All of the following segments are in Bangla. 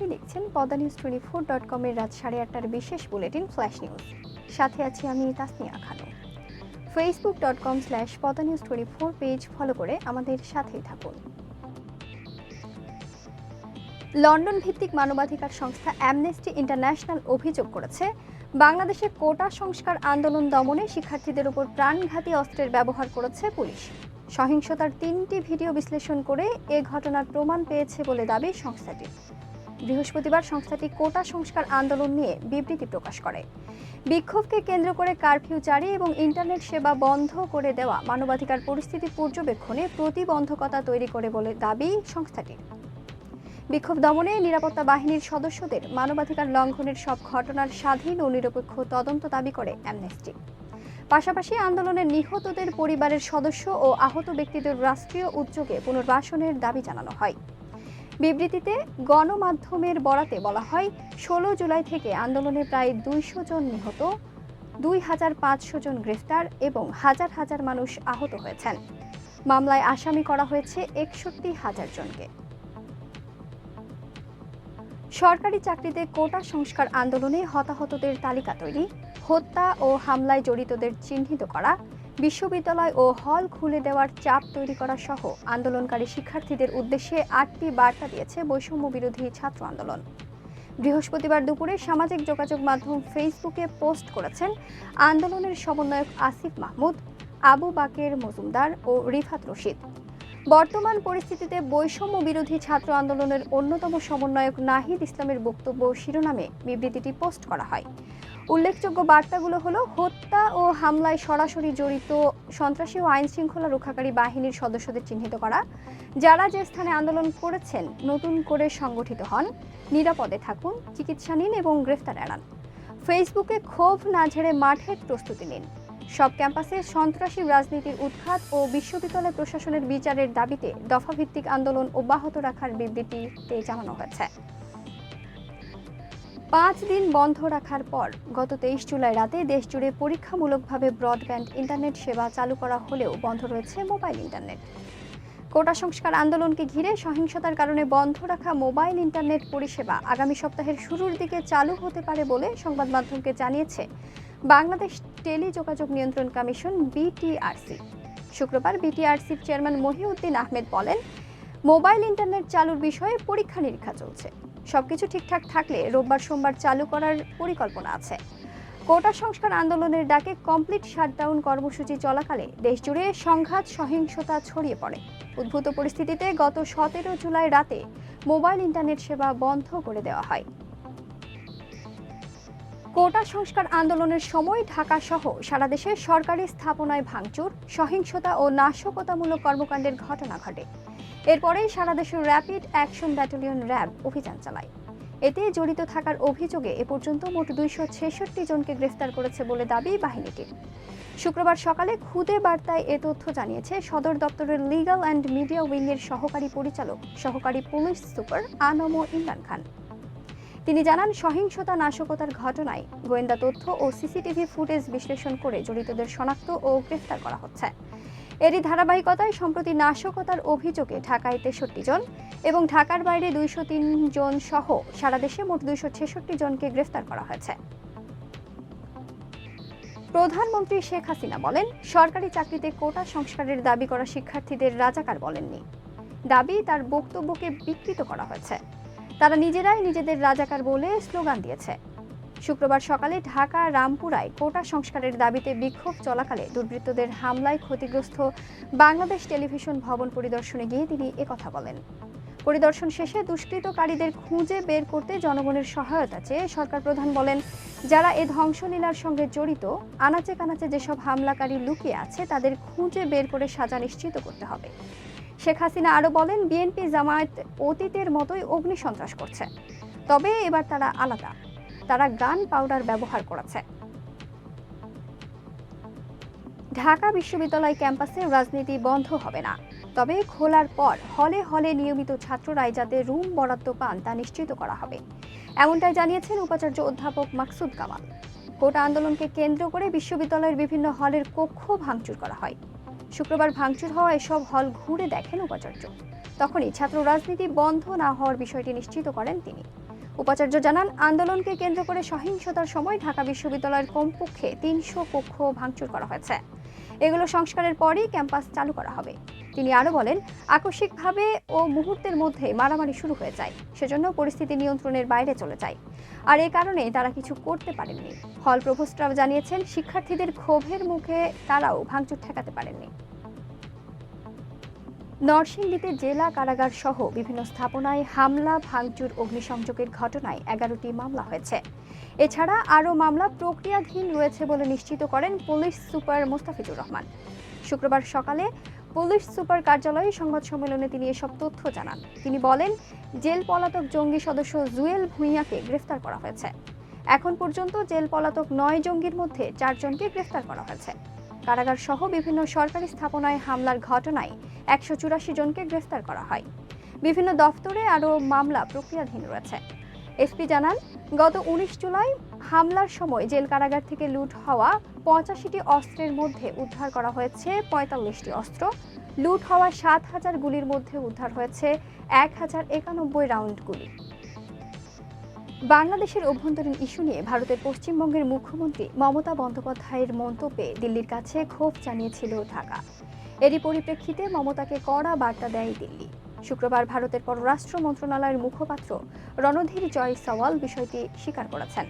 আপনি দেখছেন Padma news twenty four dot কমের রাত সাড়ে আটটার বিশেষ বুলেটিন ফ্ল্যাশ নিউজ। সাথে আছি আমি Tasnia Khanu Facebook dot com slash Poda news twenty four page follow করে আমাদের সাথেই থাকুন। লন্ডন ভিত্তিক মানবাধিকার সংস্থা অ্যামনেস্টি ইন্টারন্যাশনাল অভিযোগ করেছে, বাংলাদেশে কোটা সংস্কার আন্দোলন দমনে শিক্ষার্থীদের উপর প্রাণঘাতী অস্ত্রের ব্যবহার করেছে পুলিশ। সহিংসতার তিনটি ভিডিও বিশ্লেষণ করে এ ঘটনার প্রমাণ পেয়েছে বলে দাবি সংস্থাটি। বৃহস্পতিবার সংস্থাটি কোটা সংস্কার আন্দোলন নিয়ে বিবৃতি প্রকাশ করে। বিক্ষোভকে কেন্দ্র করে কারফিউ জারি এবং ইন্টারনেট সেবা বন্ধ করে দেওয়া মানবাধিকার পরিস্থিতি পর্যবেক্ষণে প্রতিবন্ধকতা তৈরি করে বলে দাবি সংস্থাটির। বিক্ষোভ দমনে নিরাপত্তা বাহিনীর সদস্যদের মানবাধিকার লঙ্ঘনের সব ঘটনার স্বাধীন ও নিরপেক্ষ তদন্ত দাবি করে অ্যামনেস্টি। পাশাপাশি আন্দোলনের নিহতদের পরিবারের সদস্য ও আহত ব্যক্তিদের রাষ্ট্রীয় উদ্যোগে পুনর্বাসনের দাবি জানানো হয়। বিবৃতিতে গণমাধ্যমের বরাতে বলা হয়, ষোলো জুলাই থেকে আন্দোলনে প্রায় দুইশো জন নিহত, দুই হাজার পাঁচশো জন গ্রেফতার এবং হাজার হাজার মানুষ আহত হয়েছেন। মামলায় আসামি করা হয়েছে একষট্টি হাজার জনকে। সরকারি চাকরিতে কোটা সংস্কার আন্দোলনে হতাহতদের তালিকা তৈরি, হত্যা ও হামলায় জড়িতদের চিহ্নিত করা বিশ্ববিদ্যালয় ও হল খুলে দেওয়ার চাপ তৈরি করা সহ আন্দোলনকারী শিক্ষার্থীদের উদ্দেশ্যে আটটি বার্তা দিয়েছে বৈষম্য বিরোধী ছাত্র আন্দোলন। বৃহস্পতিবার দুপুরে সামাজিক যোগাযোগ মাধ্যম ফেসবুকে পোস্ট করেছেন আন্দোলনের সমন্বয়ক আসিফ মাহমুদ, আবু বাকের মজুমদার ও রিফাত রশিদ। বর্তমান পরিস্থিতিতে বৈষম্য বিরোধী ছাত্র আন্দোলনের অন্যতম সমন্বয়ক নাহিদ ইসলামের বক্তব্য শিরোনামে বিবৃতিটি পোস্ট করা হয়। উল্লেখযোগ্য বার্তাগুলো হলো, হত্যা ও হামলায় সরাসরি জড়িত সন্ত্রাসী ও আইন শৃঙ্খলা রক্ষাকারী বাহিনীর সদস্যদের চিহ্নিত করা। যারা যে স্থানে আন্দোলন করেছেন, নতুন করে সংগঠিত হন। নিরাপদে থাকুন, চিকিৎসা নিন এবং গ্রেফতার এড়ান। ফেসবুকে ক্ষোভ না ঝেড়ে মাঠের প্রস্তুতি নিন। সব ক্যাম্পাসে সন্ত্রাসী রাজনীতির উৎখাত ও বিশ্ববিদ্যালয় প্রশাসনের বিচারের দাবিতে দফাভিত্তিক আন্দোলন অব্যাহত রাখার বিবৃতিতে জানানো হয়েছে। পাঁচ দিন বন্ধ রাখার পর গত তেইশ জুলাই রাতে দেশজুড়ে পরীক্ষামূলকভাবে ব্রডব্যান্ড ইন্টারনেট সেবা চালু করা হলেও বন্ধ রয়েছে মোবাইল ইন্টারনেট। কোটা সংস্কার আন্দোলনকে ঘিরে সহিংসতার কারণে বন্ধ রাখা মোবাইল ইন্টারনেট পরিষেবা আগামী সপ্তাহের শুরুর দিকে চালু হতে পারে বলে সংবাদ মাধ্যমকে জানিয়েছে বাংলাদেশ টেলিযোগাযোগ নিয়ন্ত্রণ কমিশন বিটিআরসি। শুক্রবার বিটিআরসির চেয়ারম্যান মহিউদ্দিন আহমেদ বলেন, মোবাইল ইন্টারনেট চালুর বিষয়ে পরীক্ষা নিরীক্ষা চলছে। সবকিছু ঠিকঠাক থাকলে রোববার সোমবার চালু করার পরিকল্পনা আছে। কোটা সংস্কার আন্দোলনের ডাকে কমপ্লিট শাটডাউন কর্মসূচি চলাকালে দেশজুড়ে সংঘাত, সহিংসতা ছড়িয়ে পড়ে। উদ্ভূত পরিস্থিতিতে গত সতেরো জুলাই রাতে মোবাইল ইন্টারনেট সেবা বন্ধ করে দেওয়া হয়। কোটা সংস্কার আন্দোলনের সময় ঢাকা সহ সারা দেশে সরকারি স্থাপনায় ভাঙচুর, সহিংসতা ও নাশকতামূলক কর্মকাণ্ডের ঘটনা ঘটে। এরপরেই সারা দেশের র্যাপিড অ্যাকশন ব্যাটালিয়ন র্যাব অভিযান চালায়। এতে জড়িত থাকার অভিযোগে এ পর্যন্ত মোট দুইশো ছেষট্টি জনকে গ্রেফতার করেছে বলে দাবি বাহিনীটির শুক্রবার সকালে খুদে বার্তায় এ তথ্য জানিয়েছে সদর দপ্তরের লিগাল অ্যান্ড মিডিয়া উইংয়ের সহকারী পরিচালক, সহকারী পুলিশ সুপার আনম ইমরান খান। তিনি জানান, সহিংসতা নাশকতার ঘটনায় গোয়েন্দা তথ্য ও সিসিটিভি ফুটেজ বিশ্লেষণ করে জড়িতদের শনাক্ত ও গ্রেফতার করা হচ্ছে। এরই ধারাবাহিকতায় সম্প্রতি নাশকতার অভিযোগে ঢাকায় তেষট্টি জন এবং ঢাকার বাইরে দুইশো তিন জন সহ সারা দেশে মোট দুইশো ছেষট্টি জনকে গ্রেফতার করা হয়েছে। প্রধানমন্ত্রী শেখ হাসিনা বলেন, সরকারি চাকরিতে কোটা সংস্কারের দাবি করা শিক্ষার্থীদের রাজাকার বলেননি। দাবি তার বক্তব্যকে বিকৃত করা হয়েছে। তারা নিজেরাই নিজেদের রাজাকার বলে স্লোগান দিয়েছে। শুক্রবার সকালে ঢাকা, রামপুরায় কোটা সংস্কারের দাবিতে বিক্ষোভ চলাকালে দুর্বৃত্তদের হামলায় ক্ষতিগ্রস্ত বাংলাদেশ টেলিভিশন ভবন পরিদর্শনে গিয়ে তিনি একথা বলেন। পরিদর্শন শেষে দুষ্কৃতকারীদের খুঁজে বের করতে জনগণের সহায়তা চেয়ে সরকার প্রধান বলেন, যারা এ ধ্বংসলীলার সঙ্গে জড়িত, আনাচে কানাচে যেসব হামলাকারী লুকিয়ে আছে, তাদের খুঁজে বের করে সাজা নিশ্চিত করতে হবে। শেখ হাসিনা আরও বলেন, বিএনপি জামায়াত অতীতের মতোই অগ্নিসন্ত্রাস করছে। তবে এবার তারা আলাদা। তারা গান পাউডার ব্যবহার করেছে। ঢাকা বিশ্ববিদ্যালয় ক্যাম্পাসে রাজনীতি বন্ধ হবে না। তবে খোলার পর হলে হলে নিয়মিত ছাত্ররাই যাতে রুম বরাদ্দ পান তা নিশ্চিত করা হবে। এমনটাই জানিয়েছেন উপাচার্য অধ্যাপক মাকসুদ কামাল। কোটা আন্দোলনকে কেন্দ্র করে বিশ্ববিদ্যালয়ের বিভিন্ন হলের কক্ষ ভাঙচুর করা হয়। শুক্রবার ভাঙচুর হওয়া এসব হল ঘুরে দেখেন উপাচার্য। তখনই ছাত্র রাজনীতি বন্ধ না হওয়ার বিষয়টি নিশ্চিত করেন তিনি। উপাচার্য জানান, আন্দোলনকে কেন্দ্র করে সহিংসতার সময় ঢাকা বিশ্ববিদ্যালয়ের কমপক্ষে তিনশো কক্ষ ভাঙচুর করা হয়েছে। এগুলো সংস্কারের পরই ক্যাম্পাস চালু করা হবে। তিনি আরও বলেন, আকস্মিকভাবে ও মুহূর্তের মধ্যে মারামারি শুরু হয়ে যায়, সেজন্য পরিস্থিতি নিয়ন্ত্রণের বাইরে চলে যায়। আর এ কারণে তারা কিছু করতে পারেননি। হল প্রভোস্টরাও জানিয়েছেন, শিক্ষার্থীদের ক্ষোভের মুখে তারাও ভাঙচুর ঠেকাতে পারেননি। নরসিংদীতে জেলা কারাগার সহ বিভিন্ন স্থাপনায় হামলা, ভাঙচুর, অগ্নিসংযোগের ঘটনায় এগারোটি মামলা হয়েছে। এছাড়া আরও মামলা প্রক্রিয়াধীন রয়েছে বলে নিশ্চিত করেন পুলিশ সুপার মোস্তাফিজুর রহমান। শুক্রবার সকালে পুলিশ সুপার কার্যালয়ে সংবাদ সম্মেলনে তিনি এসব তথ্য জানান। তিনি বলেন, জেল পলাতক জঙ্গি সদস্য জুয়েল ভুঁইয়াকে গ্রেফতার করা হয়েছে। এখন পর্যন্ত জেল পলাতক নয় জঙ্গির মধ্যে চারজনকে গ্রেফতার করা হয়েছে। কারাগার সহ বিভিন্ন সরকারি স্থাপনায় হামলার ঘটনায় একশো চুরাশি জনকে গ্রেফতার করা হয়। বিভিন্ন দফতরে আরও মামলা প্রক্রিয়াধীন রয়েছে। এসপি জানান, গত উনিশ জুলাই হামলার সময় জেল কারাগার থেকে লুট হওয়া পঁচাশিটি অস্ত্রের মধ্যে উদ্ধার করা হয়েছে পঁয়তাল্লিশটি অস্ত্র। লুট হওয়া সাত হাজার গুলির মধ্যে উদ্ধার হয়েছে এক হাজার একানব্বই রাউন্ড গুলি। বাংলাদেশের অভ্যন্তরীণ ইস্যু নিয়ে ভারতের পশ্চিমবঙ্গের মুখ্যমন্ত্রী মমতা বন্দ্যোপাধ্যায়ের মন্তব্যে দিল্লির কাছে ক্ষোভ জানিয়েছিল ঢাকা। এরই পরিপ্রেক্ষিতে মমতাকে কড়া বার্তা দেয় দিল্লি। শুক্রবার ভারতের পররাষ্ট্র মন্ত্রণালয়ের মুখপাত্র রণধীর জয় সওয়াল বিষয়টি স্বীকার করেছেন।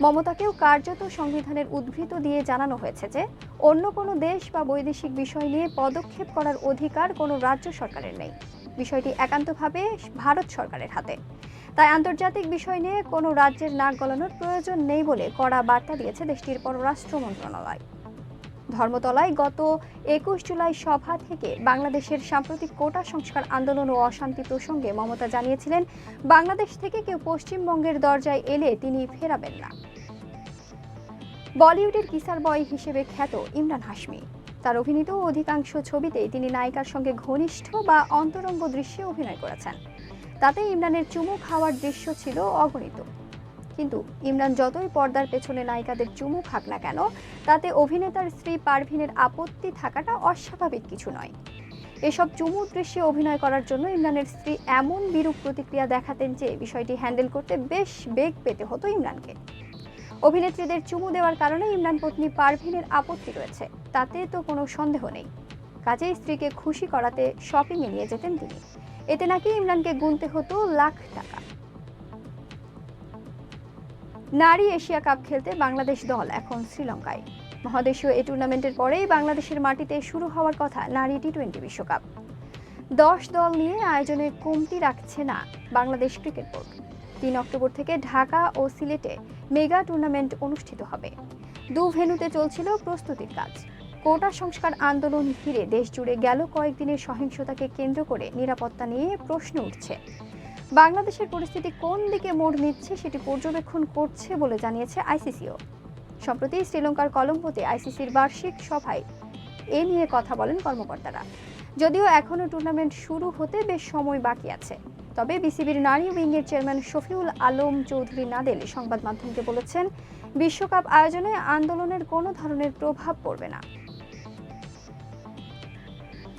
মমতাকেও কার্যত সংবিধানের উদ্ভৃত দিয়ে জানানো হয়েছে যে, অন্য কোনো দেশ বা বৈদেশিক বিষয় নিয়ে পদক্ষেপ করার অধিকার কোনো রাজ্য সরকারের নেই। বিষয়টি একান্তভাবে ভারত সরকারের হাতে। তাই আন্তর্জাতিক বিষয় নিয়ে কোনো রাজ্যের নাক গলানোর প্রয়োজন নেই বলে কড়া বার্তা দিয়েছে দেশটির পররাষ্ট্র মন্ত্রণালয়। ধর্মতলায় গত একুশ জুলাই সভা থেকে বাংলাদেশের সাম্প্রতিক কোটা সংস্কার আন্দোলন ও অশান্তি প্রসঙ্গে মমতা জানিয়েছিলেন, বাংলাদেশ থেকে কেউ পশ্চিমবঙ্গের দরজায় এলে তিনি ফেরাবেন না। বলিউডের কিসার বয় হিসেবে খ্যাত ইমরান হাশমি। তার অভিনীত অধিকাংশ ছবিতেই তিনি নায়িকার সঙ্গে ঘনিষ্ঠ বা অন্তরঙ্গ দৃশ্যে অভিনয় করেছেন। তাতে ইমরানের চুমু খাওয়ার দৃশ্য ছিল অগণিত। কিন্তু ইমরান যতই পর্দার পেছনে নায়িকাদের চুমু খাক না কেন, তাতে অভিনেতার স্ত্রী পারভিনের আপত্তি থাকাটা অস্বাভাবিক কিছু নয়। এসব চুমু দৃশ্যে অভিনয় করার জন্য ইমরানের স্ত্রী এমন বিরূপ প্রতিক্রিয়া দেখাতেন যে বিষয়টি হ্যান্ডেল করতে বেশ বেগ পেতে হতো ইমরানকে। অভিনেত্রীদের চুমু দেওয়ার কারণে ইমরান পত্নী পারভিনের আপত্তি রয়েছে, তাতে তো কোনো সন্দেহ নেই। কাজেই স্ত্রীকে খুশি করাতে শপিংয়ে নিয়ে যেতেন তিনি। এতে নাকি ইমরানকে গুনতে হতো লাখ টাকা। নারী এশিয়া কাপ খেলতে বাংলাদেশ দল এখন শ্রীলঙ্কায়। মহাদেশীয় এই টুর্নামেন্টের পরেই বাংলাদেশের মাটিতে শুরু হওয়ার কথা নারী টি টোয়েন্টি বিশ্বকাপ। দশ দল নিয়ে আয়োজনে কমতি রাখছে না বাংলাদেশ ক্রিকেট বোর্ড। তিন অক্টোবর থেকে ঢাকা ও সিলেটে মেগা টুর্নামেন্ট অনুষ্ঠিত হবে। দু ভেন্যুতে চলছিল প্রস্তুতির কাজ। কোটা সংস্কার আন্দোলন ঘিরে দেশ জুড়ে গেল কয়েকদিনের সহিংসতাকে কেন্দ্র করে নিরাপত্তা নিয়ে প্রশ্ন উঠছে। বাংলাদেশের পরিস্থিতি কোন দিকে মোড় নিচ্ছে সেটি পর্যবেক্ষণ করছে বলে জানিয়েছে আইসিসিও। সম্প্রতি শ্রীলঙ্কার কলম্বোতে আইসিসির বার্ষিক সভায় এ নিয়ে কথা বলেন কর্মকর্তারা। যদিও এখনও টুর্নামেন্ট শুরু হতে বেশ সময় বাকি আছে, তবে বিসিবির নারী উইংয়ের চেয়ারম্যান শফিউল আলম চৌধুরী নাদেল সংবাদ মাধ্যমকে বলেছেন, বিশ্বকাপ আয়োজনে আন্দোলনের কোনো ধরনের প্রভাব পড়বে না।